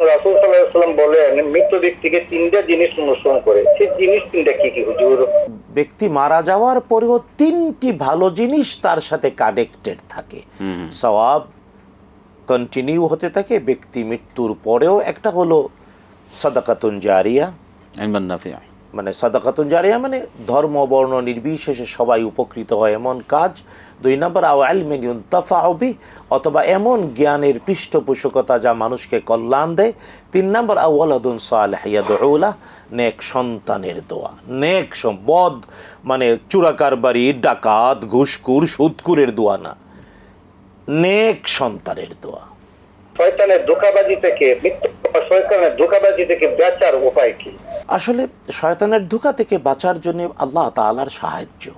রাসুল সাল্লাম বলেন মৃত ব্যক্তিকে তিনটা জিনিস অনুসরণ করে। সেই জিনিস তিনটা কি কি হুজুর? ব্যক্তি মারা যাওয়ার পরেও তিনটি ভালো জিনিস তার সাথে কানেক্টেড থাকে। সওয়াব কন্টিনিউ হতে থাকে ব্যক্তি মৃত্যুর পরেও একটা হলো সদাকাতুন জারিয়া। মানে সাদাকাতুন জারিয়া মানে ধর্ম বর্ণ নির্বিশেষে সবাই উপকৃত হয় এমন কাজ। দুই নম্বর আও আলমেনিউন তফাউবি অথবা এমন জ্ঞানের পৃষ্ঠপোষকতা যা মানুষকে কল্যাণ দেয়। তিন নম্বর আউ্লাদুন সালেহিয়াদৌলা নেক সন্তানের দোয়া। নেক সম- বদ মানে চুরাকারবারি ডাকাত ঘুষকুর সুদকুরের দোয়া না। নেক সন্তানের দোয়া। শয়তানের ধোকাবাজি থেকে শয়তানের ধোকাবাজি থেকে বেচার উপায় কি? আসলে শয়তানের ধোকা থেকে বাঁচার জন্য আল্লাহ তাআলার সাহায্য।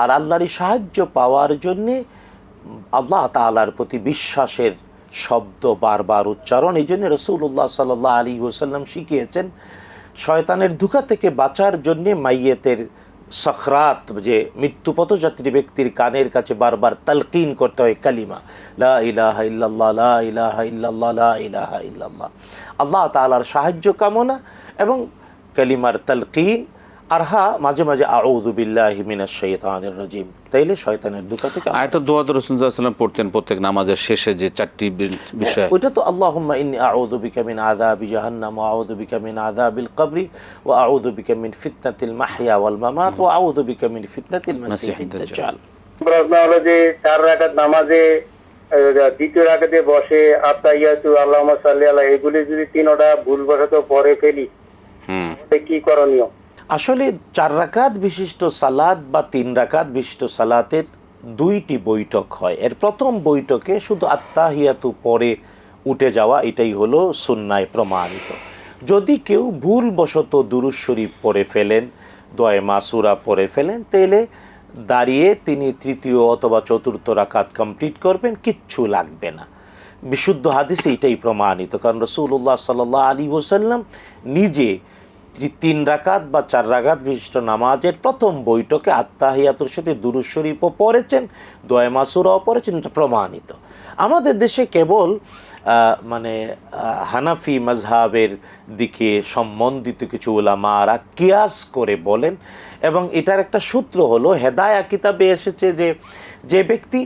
আর আল্লাহরই সাহায্য পাওয়ার জন্যে আল্লাহ তাআলার প্রতি বিশ্বাসের শব্দ বারবার উচ্চারণ। এই জন্য রসুল্লাহ সাল্লাহ আলী ওসাল্লাম শিখিয়েছেন, শয়তানের ধোঁকা থেকে বাঁচার জন্যে মাইয়েতের সখরাত, যে মৃত্যুপথযাত্রী ব্যক্তির কানের কাছে বারবার তালকিন করতে হয় কালিমা লা ইলাহা ইল্লাল্লাহ। আল্লাহ তাআলার সাহায্য কামনা এবং কালিমার তালকিন আর হা মাঝে মাঝে আউযু মিনাশ শাইতানির রাজিম। তাইলে শয়তানের ধোঁকা থেকে আর একটা দোয়া তো পড়তেন প্রত্যেক নামাজের শেষে যে চারটি বিষয়। ওইটা তো আল্লাহুম্মা ইন্নী আউযু বিকা মিন আযাবি জাহান্নাম ওয়া আউযু বিকা মিন আযাবিল কবরি ওয়া আউযু বিকা মিন ফিতনাতিল মাহইয়া ওয়াল মামাত ওয়া আউযু বিকা মিন ফিতনাতিল মাসিহিদ দাজ্জাল। প্রশ্ন হলো যে চার রাকাত নামাজে দ্বিতীয় রাকাতে বসে আত্মাইয়াতু আল্লাহ সাল্লি আল্লাহ এগুলি যদি তিনটা ভুলবশত পরে ফেলি হুম। কি করণীয়? আসলে চার রাকাত বিশিষ্ট সালাদ বা তিন রাকাত বিশিষ্ট সালাতের দুইটি বৈঠক হয়। এর প্রথম বৈঠকে শুধু আত্মাহিয়াতু পরে উঠে যাওয়া এটাই হলো সুন্নায় প্রমাণিত। যদি কেউ ভুলবশত দুরুজ পড়ে ফেলেন দয় মাসুরা পরে ফেলেন, তাহলে দাঁড়িয়ে তিনি তৃতীয় অথবা চতুর্থ রাকাত কমপ্লিট করবেন, কিচ্ছু লাগবে না। বিশুদ্ধ হাদিসে এটাই প্রমাণিত। কারণ রসুল্লাহ সাল্লাহ আলী ওসাল্লাম নিজে তিন রাকাত বা চার রাকাত বিশিষ্ট নামাজের প্রথম বৈঠকে আত্মা আত্মাহিয়াতুর সাথে দুরুজ শরীফও পড়েছেন দোয়া মাসুরাও পড়েছেন, এটা প্রমাণিত। আমাদের দেশে কেবল মানে হানাফি মাজহাবের দিকে সম্বন্ধিত কিছু ওলামারা কিয়াস করে বলেন এবং এটার একটা সূত্র হলো, হেদায়া কিতাবে এসেছে যে যে ব্যক্তি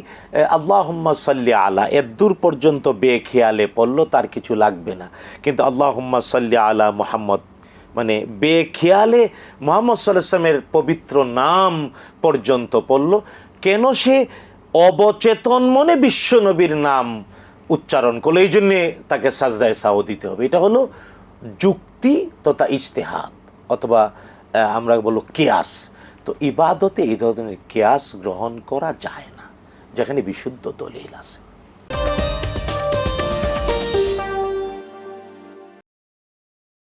আল্লাহম্মা সাল্লি আলা, এর দূর পর্যন্ত বেখেয়ালে পড়ল, তার কিছু লাগবে না। কিন্তু আল্লাহম্মা সাল্লি আলা মোহাম্মদ মানে বেখেয়ালে মোহাম্মদ সাল্লামের পবিত্র নাম পর্যন্ত পড়ল। কেন সে অবচেতন মনে বিশ্বনবীর নাম উচ্চারণ করল? এই জন্যে তাকে সাজদায় সাও দিতে হবে। এটা হলো যুক্তি তথা ইজতেহাদ অথবা আমরা বলব কেয়াস। তো ইবাদতে এই ধরনের কেয়াস গ্রহণ করা যায় না, যেখানে বিশুদ্ধ দলিল আছে।